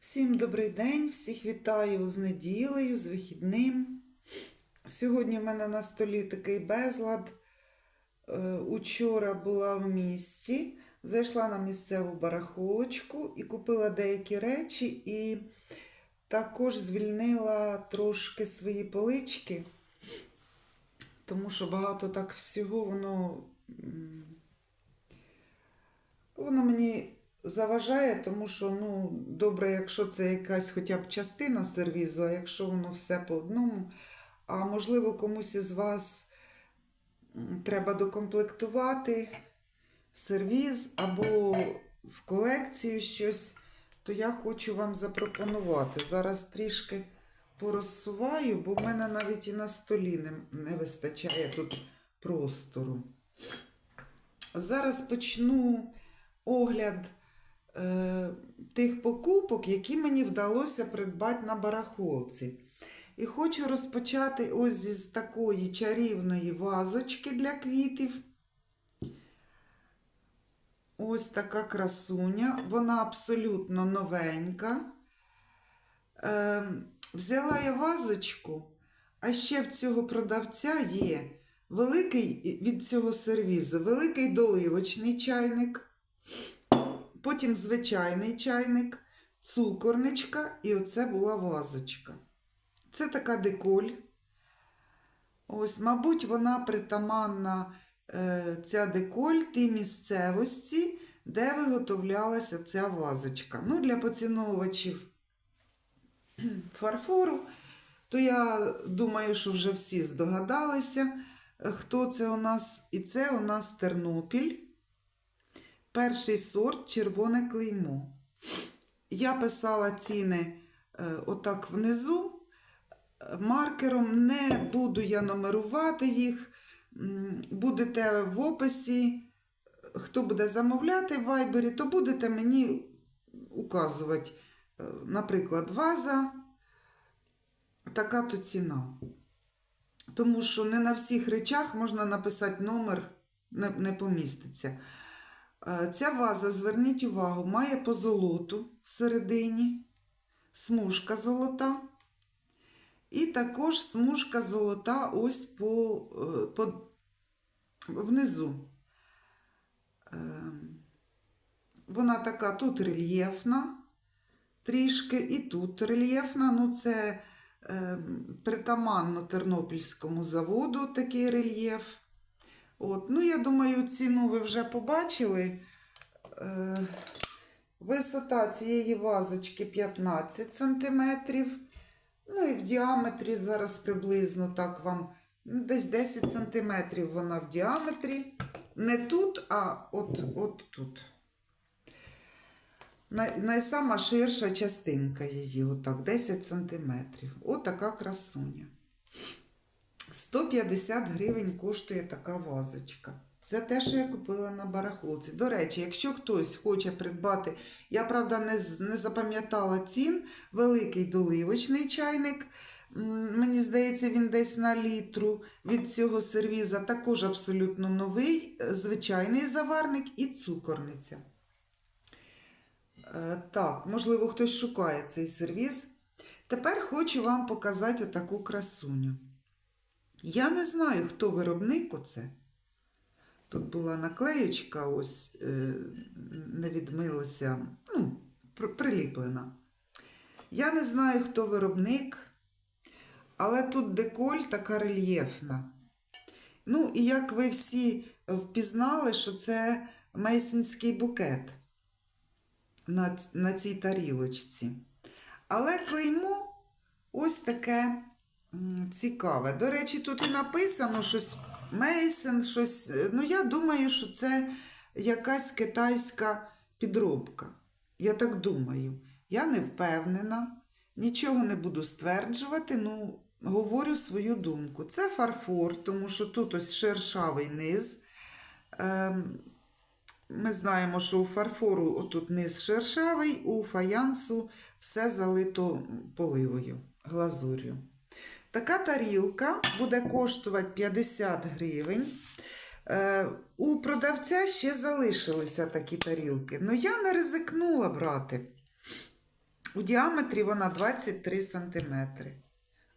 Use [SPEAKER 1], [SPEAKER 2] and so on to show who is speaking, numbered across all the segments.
[SPEAKER 1] Всім добрий день, всіх вітаю з неділею, з вихідним. Сьогодні в мене на столі такий безлад. Е, Учора була в місті, зайшла на місцеву барахолочку і купила деякі речі, і також звільнила трошки свої полички, тому що багато так всього воно, воно мені заважає, тому що ну, добре, якщо це якась хоча б частина сервізу, а якщо воно все по одному. А можливо, комусь із вас треба докомплектувати сервіз або в колекцію щось, то я хочу вам запропонувати. Зараз трішки порозсуваю, бо в мене навіть і на столі не, не вистачає тут простору. Зараз почну огляд тих покупок, які мені вдалося придбати на барахолці. І хочу розпочати ось зі з такої чарівної вазочки для квітів. Ось така красуня. Вона абсолютно новенька. Е, взяла я вазочку, а ще в цього продавця є великий від цього сервізу, великий доливочний чайник, потім звичайний чайник, цукорничка, і оце була вазочка. Це така деколь. Ось, мабуть, вона притаманна е, ця деколь тій місцевості, де виготовлялася ця вазочка. Ну, для поціновувачів фарфору, то я думаю, що вже всі здогадалися, е, хто це у нас. І це у нас Тернопіль. Перший сорт червоне клеймо. Я писала ціни е, отак внизу. Маркером не буду я номерувати їх. Будете в описі. Хто буде замовляти в Вайбері, то будете мені указувати, е, наприклад, ваза, така то ціна. Тому що не на всіх речах можна написати номер, не, не поміститься. Е, Ця ваза, зверніть увагу, має позолоту всередині, смужка золота. І також смужка золота ось по, е, по внизу. Е, Вона така тут рельєфна, трішки, і тут рельєфна. Ну, це е, притаманно Тернопільському заводу такий рельєф. От, ну, я думаю, ціну ви вже побачили. Е, висота цієї вазочки 15 сантиметрів. Ну і в діаметрі зараз приблизно так вам ну, десь 10 сантиметрів вона в діаметрі. Не тут, а от, от тут. Найсама ширша частинка її, отак, 10 сантиметрів. Отака красуня. 150 гривень коштує така вазочка. Це те, що я купила на барахолці. До речі, якщо хтось хоче придбати, я правда не, не запам'ятала цін, великий доливочний чайник. Мені здається, він десь на літру від цього сервіза. Також абсолютно новий, е, звичайний заварник і цукорниця. Е, Так, можливо, хтось шукає цей сервіз. Тепер хочу вам показати отаку красуню. Я не знаю, хто виробник оце. Тут була наклеючка, ось е, не відмилося, ну, при- приліплена. Я не знаю, хто виробник, але тут деколь така рельєфна. Ну, і як ви всі впізнали, що це мейсинський букет на, на цій тарілочці. Але клеймо ось таке цікаве. До речі, тут і написано щось Мейсен, щось. е, Ну, я думаю, що це якась китайська підробка. Я так думаю. Я не впевнена, нічого не буду стверджувати, ну, говорю свою думку. Це фарфор, тому що тут ось шершавий низ. Ем, ми знаємо, що у фарфору отут низ шершавий, у фаянсу все залито поливою, глазур'ю. Така тарілка буде коштувати 50 гривень. Е, у продавця ще залишилися такі тарілки. Ну я не ризикнула брати. У діаметрі вона 23 см.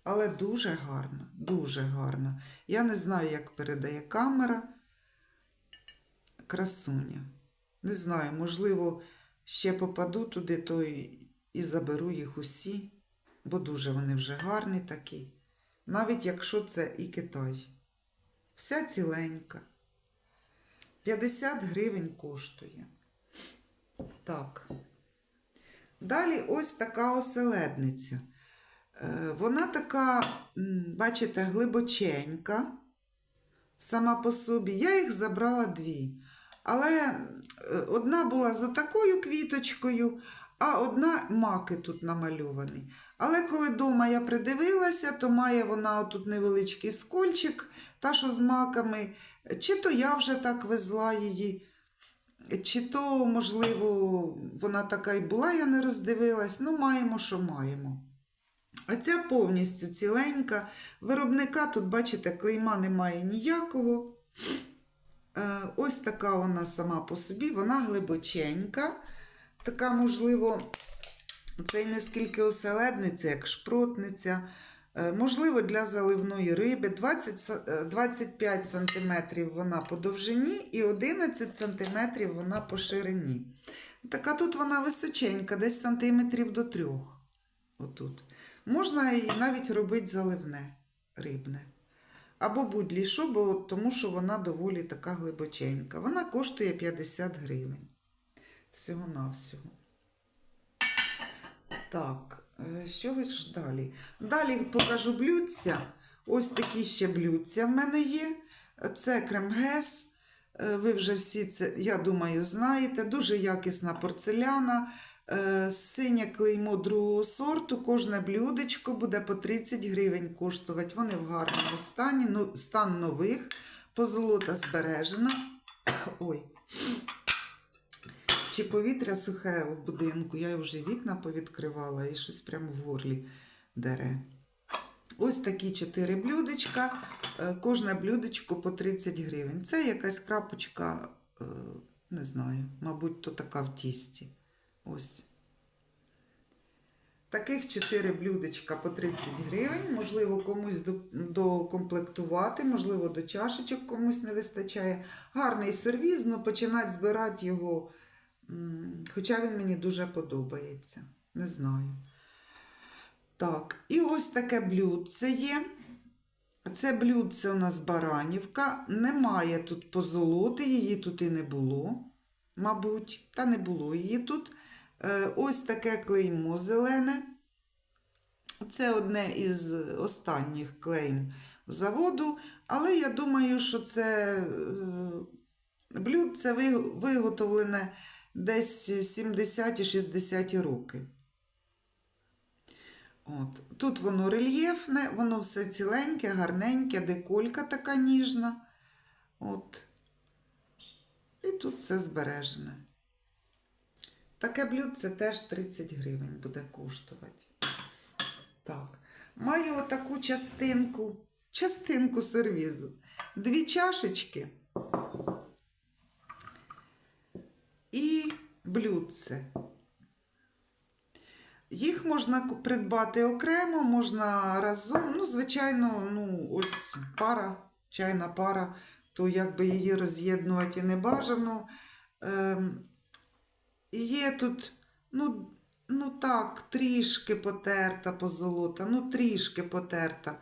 [SPEAKER 1] Але дуже гарна, дуже гарна. Я не знаю, як передає камера. Красуня. Не знаю, можливо, ще попаду туди, то і заберу їх усі, бо дуже вони вже гарні такі. Навіть якщо це і Китай. Вся ціленька. 50 гривень коштує. Так. Далі ось така оселедниця. Е, Вона така, бачите, глибоченька сама по собі. Я їх забрала дві. Але е, одна була з отакою квіточкою, а одна маки тут намальовані. Але коли вдома я придивилася, то має вона отут невеличкий скольчик, та що з маками. Чи то я вже так везла її, чи то, можливо, вона така й була, я не роздивилась. Ну, маємо, що маємо. А ця повністю ціленька. Виробника тут, бачите, клейма немає ніякого. Е, Ось така вона сама по собі, вона глибоченька. Така, можливо, це й не скільки оселедниця, як шпротниця. Е, Можливо, для заливної риби 20, е, 25 см вона по довжині і 11 см вона по ширині. Така тут вона височенька, десь сантиметрів до трьох. Отут. Можна і навіть робити заливне рибне. Або будь-лі що, бо тому що вона доволі така глибоченька. Вона коштує 50 гривень. Всього-навсього. Так, е, з ж далі. Далі покажу блюдця. Ось такі ще блюдця в мене є. Це кремгес. Е, Ви вже всі це, я думаю, знаєте. Дуже якісна порцеляна. Е, Синє клеймо другого сорту. Кожне блюдечко буде по 30 гривень коштувати. Вони в гарному стані. Ну, стан нових. Позолота збережена. Ой. Чи повітря сухе в будинку? Я вже вікна повідкривала і щось прямо в горлі дере. Ось такі чотири блюдечка. Е, Кожне блюдечко по 30 гривень. Це якась крапочка, е, не знаю, мабуть, то така в тісті. Ось. Таких 4 блюдечка по 30 гривень. Можливо, комусь докомплектувати, можливо, до чашечок комусь не вистачає. Гарний сервіз, ну починати збирати його. Хоча він мені дуже подобається. Не знаю. Так, і ось таке блюдце є. Це блюдце у нас баранівка. Немає тут позолоти, її тут і не було, мабуть, та не було її тут. Е, Ось таке клеймо зелене. Це одне із останніх клейм заводу, але я думаю, що це е, блюдце виготовлене десь 70-60 роки. От. Тут воно рельєфне, воно все ціленьке, гарненьке, деколька така ніжна. От. І тут все збережене. Таке блюдце теж 30 гривень буде коштувати. Так. Маю отаку частинку, частинку сервізу. Дві чашечки і блюдце. Їх можна придбати окремо, можна разом. Ну, звичайно, ну, ось пара, чайна пара, то якби її роз'єднувати не бажано. Ем, є тут, ну, ну так, трішки потерта позолота, ну трішки потерта.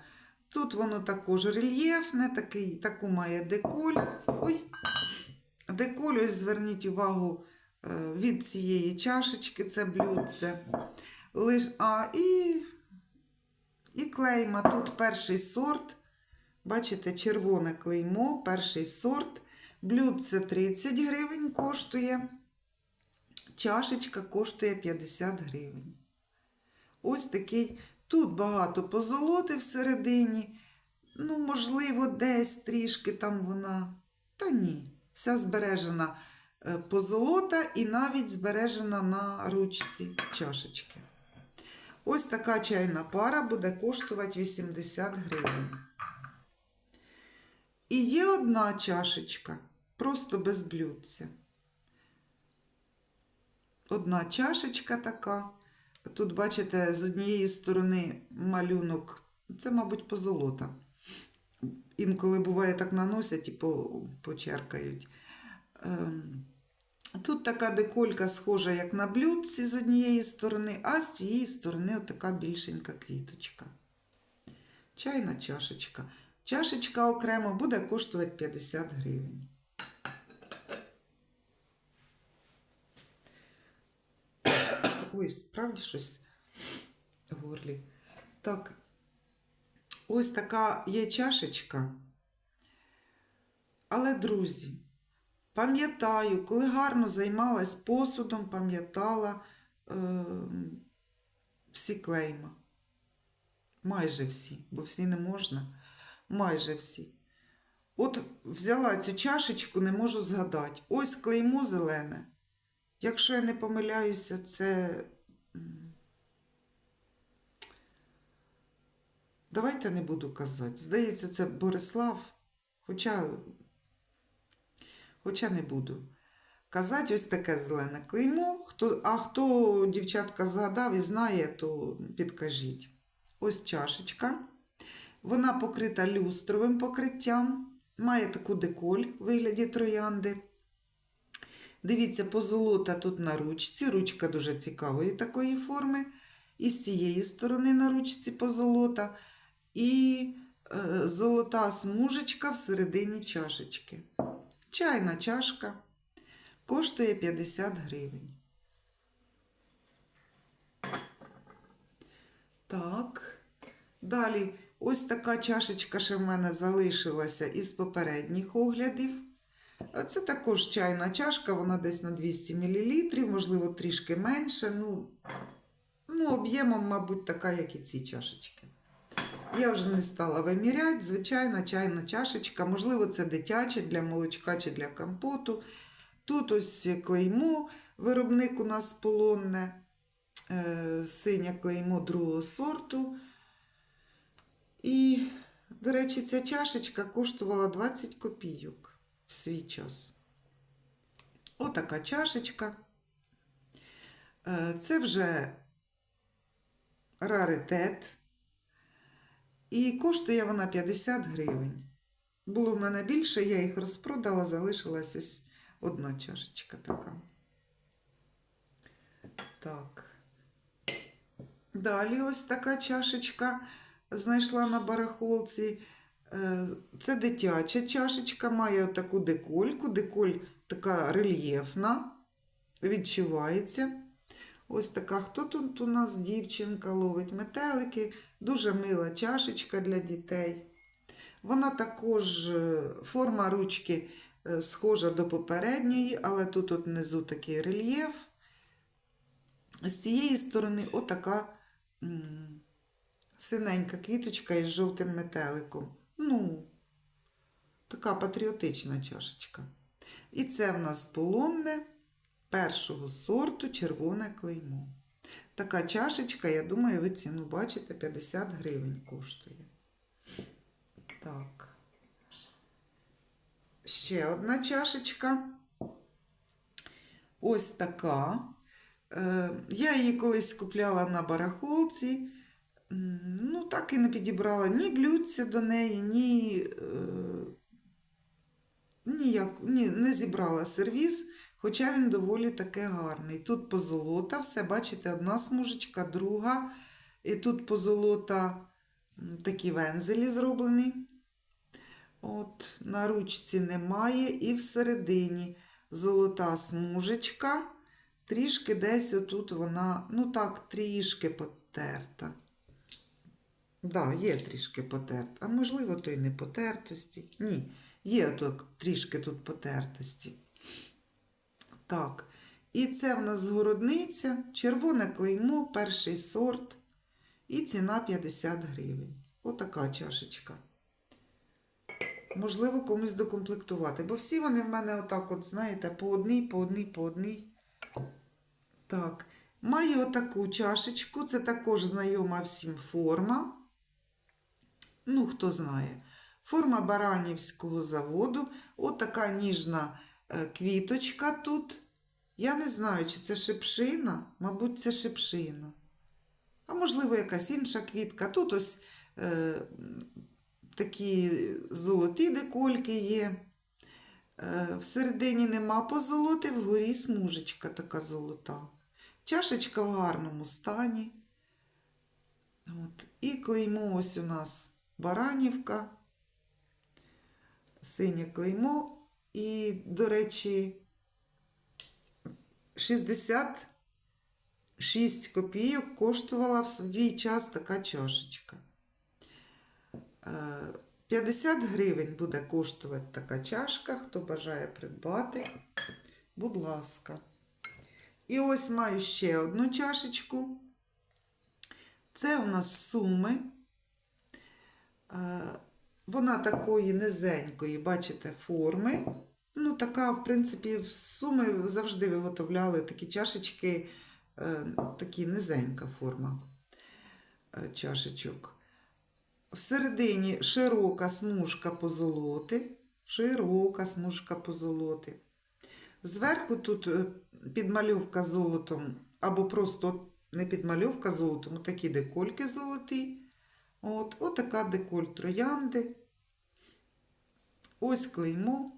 [SPEAKER 1] Тут воно також рельєфне, такий, таку має деколь. Ой, деколь, ось зверніть увагу від цієї чашечки, це блюдце. Лиш, а, і, і клейма. Тут перший сорт. Бачите, червоне клеймо, перший сорт. Блюдце 30 гривень коштує. Чашечка коштує 50 гривень. Ось такий. Тут багато позолоти всередині. Ну, можливо, десь трішки там вона. Та ні. Вся збережена е, позолота і навіть збережена на ручці чашечки. Ось така чайна пара буде коштувати 80 гривень. І є одна чашечка, просто без блюдця. Одна чашечка така Тут, бачите, з однієї сторони малюнок, це, мабуть, позолота. Інколи буває так наносять і почеркають. Тут така деколька схожа, як на блюдці з однієї сторони, а з цієї сторони отака більшенька квіточка. Чайна чашечка. Чашечка окремо буде коштувати 50 гривень. Ой, справді щось в горлі. Так, ось така є чашечка. Але, друзі, пам'ятаю, коли гарно займалась посудом, пам'ятала е, всі клейма. Майже всі, бо всі не можна. Майже всі. От взяла цю чашечку, не можу згадати. Ось клеймо зелене. Якщо я не помиляюся, це. Давайте не буду казати. Здається, це Борислав. Хоча, хоча не буду. Казати ось таке зелене клеймо. Хто, а хто дівчатка згадав і знає, то підкажіть. Ось чашечка. Вона покрита люстровим покриттям. Має таку деколь у вигляді троянди. Дивіться, позолота тут на ручці. Ручка дуже цікавої такої форми. І з цієї сторони на ручці позолота. І е, золота смужечка всередині чашечки. Чайна чашка коштує 50 гривень. Так. Далі, ось така чашечка ще в мене залишилася із попередніх оглядів. Це також чайна чашка, вона десь на 200 мл, можливо, трішки менше. Ну, ну, об'ємом, мабуть, така, як і ці чашечки. Я вже не стала виміряти. Звичайна чайна чашечка. Можливо, це дитяча для молочка чи для компоту. Тут ось клеймо, виробник у нас полонне, е, синє клеймо другого сорту. І, до речі, ця чашечка коштувала 20 копійок в свій час. Отака чашечка. Е, Це вже раритет. І коштує вона 50 гривень. Було в мене більше, я їх розпродала, залишилась ось одна чашечка така. Так. Далі ось така чашечка знайшла на барахолці. Е, Це дитяча чашечка, має таку декольку. Деколь така рельєфна, відчувається. Ось така. Хто тут у нас дівчинка ловить метелики? Дуже мила чашечка для дітей. Вона також, е, форма ручки е, схожа до попередньої, але тут от внизу такий рельєф. З цієї сторони отака синенька квіточка із жовтим метеликом. Ну, така патріотична чашечка. І це в нас полонне першого сорту червоне клеймо. Така чашечка, я думаю, ви ціну бачите, 50 гривень коштує. Так. Ще одна чашечка. Ось така. Е, Я її колись купляла на барахолці. Ну, так і не підібрала ні блюдця до неї, ні, е, ніяк, ні, не зібрала сервіз, хоча він доволі таки гарний. Тут позолота, все, бачите, одна смужечка, друга. І тут позолота такі вензелі зроблені. От, на ручці немає, і всередині золота смужечка. Трішки десь отут вона, ну так, трішки потерта. Да, є трішки потерта. А можливо, то й не потертості. Ні, є тут трішки тут потертості. Так. І це в нас городниця, червоне клеймо, перший сорт. І ціна 50 гривень. Отака чашечка. Можливо, комусь докомплектувати. Бо всі вони в мене отак, от, знаєте, по одній, по одній, по одній. Так. Маю отаку чашечку. Це також знайома всім форма. Ну, хто знає. Форма Баранівського заводу. Отака ніжна квіточка тут. Я не знаю, чи це шипшина. Мабуть, це шипшина. А можливо, якась інша квітка. Тут ось е, такі золоті декольки є. Е, всередині нема позолоти, вгорі смужечка така золота. Чашечка в гарному стані. От. І клеймо ось у нас Баранівка, синє клеймо. І, до речі, 66 копійок коштувала в свій час така чашечка. Е, 50 гривень буде коштувати така чашка, хто бажає придбати. Будь ласка. І ось маю ще одну чашечку. Це у нас суми. Вона такої низенької, бачите, форми. Ну, така, в принципі, в суми завжди виготовляли такі чашечки, е, такі низенька форма е, чашечок. Всередині широка смужка позолоти, широка смужка позолоти. Зверху тут е, підмальовка золотом, або просто не підмальовка золотом, такі декольки золоті. От, отака деколь троянди. Ось клеймо.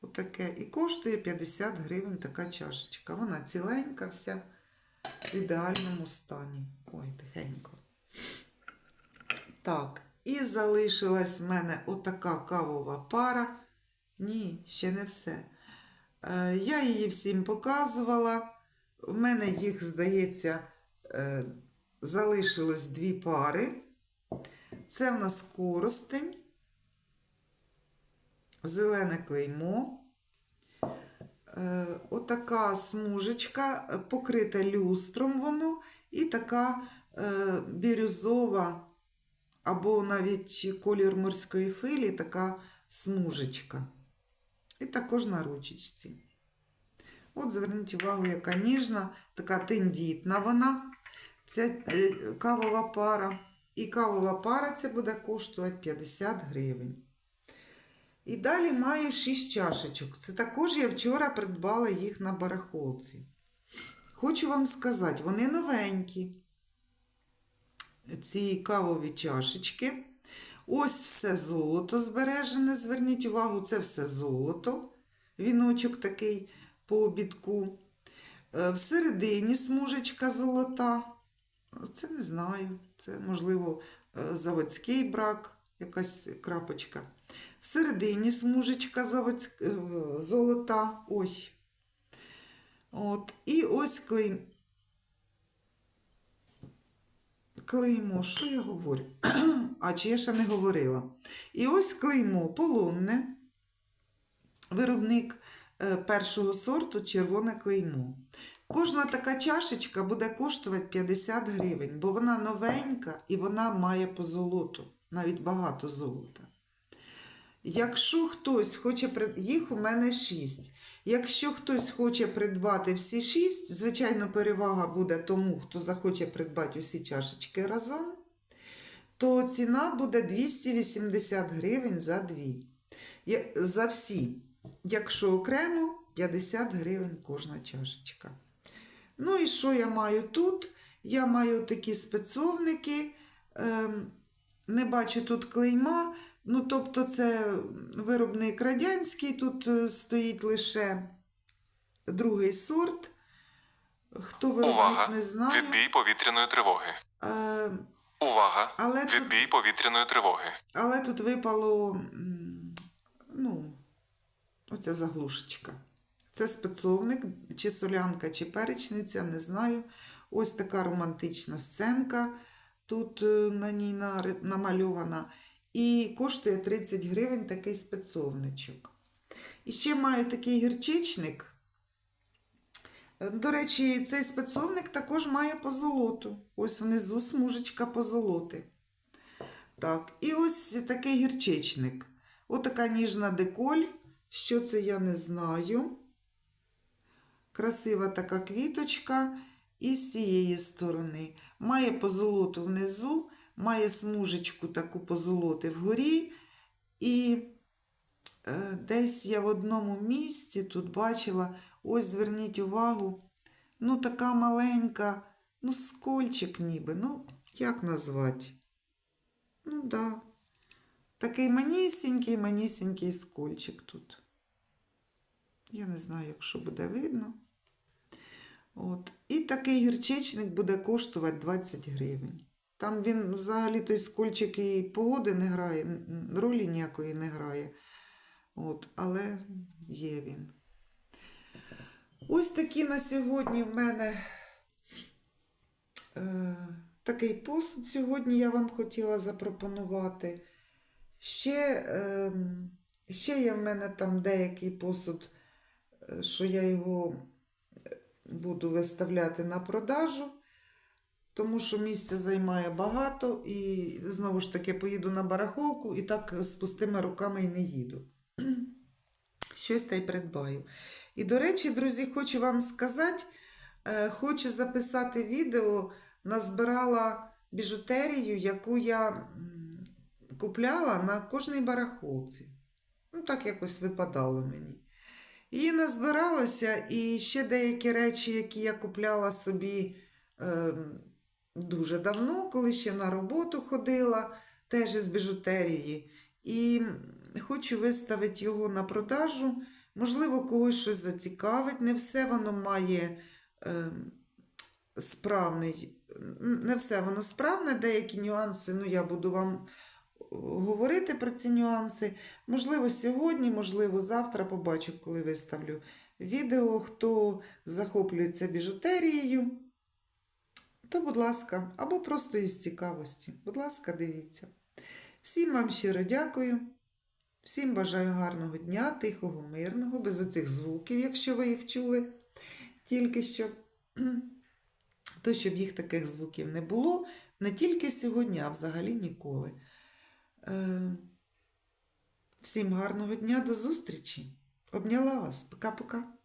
[SPEAKER 1] Отаке. І коштує 50 гривень така чашечка. Вона ціленька, вся в ідеальному стані. Ой, тихенько. Так, і залишилась в мене отака кавова пара. Ні, ще не все. Е, я її всім показувала. В мене їх, здається, е, залишилось дві пари. Це в нас коростень, зелене клеймо. Е, Отака смужечка, е, покрита люстром воно, і така е, бірюзова, або навіть колір морської филі, така смужечка. І також на ручечці. От зверніть увагу, яка ніжна, така тендітна вона. Е, кавова пара. І кавова пара це буде коштувати 50 гривень. І далі маю 6 чашечок. Це також я вчора придбала їх на барахолці. Хочу вам сказати, вони новенькі. Ці кавові чашечки. Ось все золото збережене. Зверніть увагу, це все золото. Віночок такий по обідку. Е, Всередині смужечка золота. Це не знаю. Це, можливо, е, заводський брак, якась крапочка. Всередині смужечка заводськ... е, золота. Ось. От. І ось клейм. Клеймо, що я говорю? а чи я ще не говорила? І ось клеймо полонне. Виробник е, першого сорту червоне клеймо. Кожна така чашечка буде коштувати 50 гривень, бо вона новенька і вона має позолоту, навіть багато золота. Якщо хтось хоче їх у мене 6. Якщо хтось хоче придбати всі 6, звичайно, перевага буде тому, хто захоче придбати усі чашечки разом, то ціна буде 280 гривень за дві. За всі. Якщо окремо, 50 гривень кожна чашечка. Ну і що я маю тут? Я маю такі спецовники. Ем, не бачу тут клейма. Ну, тобто, це виробник радянський, тут е, стоїть лише другий сорт. Хто виробник
[SPEAKER 2] Увага!
[SPEAKER 1] не знає.
[SPEAKER 2] Відбій повітряної тривоги.
[SPEAKER 1] Е,
[SPEAKER 2] Увага!
[SPEAKER 1] але, тут,
[SPEAKER 2] повітряної тривоги.
[SPEAKER 1] але тут випало, ну, оця заглушечка. Це спецовник, чи солянка, чи перечниця, не знаю. Ось така романтична сценка тут е, на ній намальована. І коштує 30 гривень такий спецовничок. І ще маю такий гірчичник. Е, До речі, цей спецовник також має позолоту. Ось внизу смужечка позолоти. Так, і ось такий гірчичник. Отака ніжна деколь. Що це я не знаю. Красива така квіточка. І з цієї сторони. Має позолоту внизу, має смужечку таку позолоти вгорі. І е, десь я в одному місці тут бачила, ось зверніть увагу, ну така маленька Ну, скольчик ніби, ну, як назвати? Ну, да. Такий манісінький, манісінький скольчик тут. Я не знаю, якщо буде видно. От. І такий гірчичник буде коштувати 20 гривень. Там він взагалі той скольчик і погоди не грає, ролі ніякої не грає. От, але є він. Ось такі на сьогодні в мене е, такий посуд сьогодні я вам хотіла запропонувати. Ще, е, ще є в мене там деякий посуд, е, що я його буду виставляти на продажу, тому що місця займає багато, і знову ж таки поїду на барахолку і так з пустими руками і не їду. Щось та й придбаю. І, до речі, друзі, хочу вам сказати, е, хочу записати відео, назбирала біжутерію, яку я купляла на кожній барахолці. Ну, так якось випадало мені. І назбиралося, і ще деякі речі, які я купляла собі е, дуже давно, коли ще на роботу ходила, теж із біжутерії. І хочу виставити його на продажу. Можливо, когось щось зацікавить. Не все воно має е, справний, не все воно справне, деякі нюанси. Ну, я буду вам говорити про ці нюанси. Можливо, сьогодні, можливо, завтра побачу, коли виставлю відео. Хто захоплюється біжутерією, то, будь ласка, або просто із цікавості. Будь ласка, дивіться. Всім вам щиро дякую. Всім бажаю гарного дня, тихого, мирного, без оцих звуків, якщо ви їх чули тільки що. То, щоб їх таких звуків не було не тільки сьогодні, а взагалі ніколи. Е, Всім гарного дня, до зустрічі. Обняла вас. Пока-пока.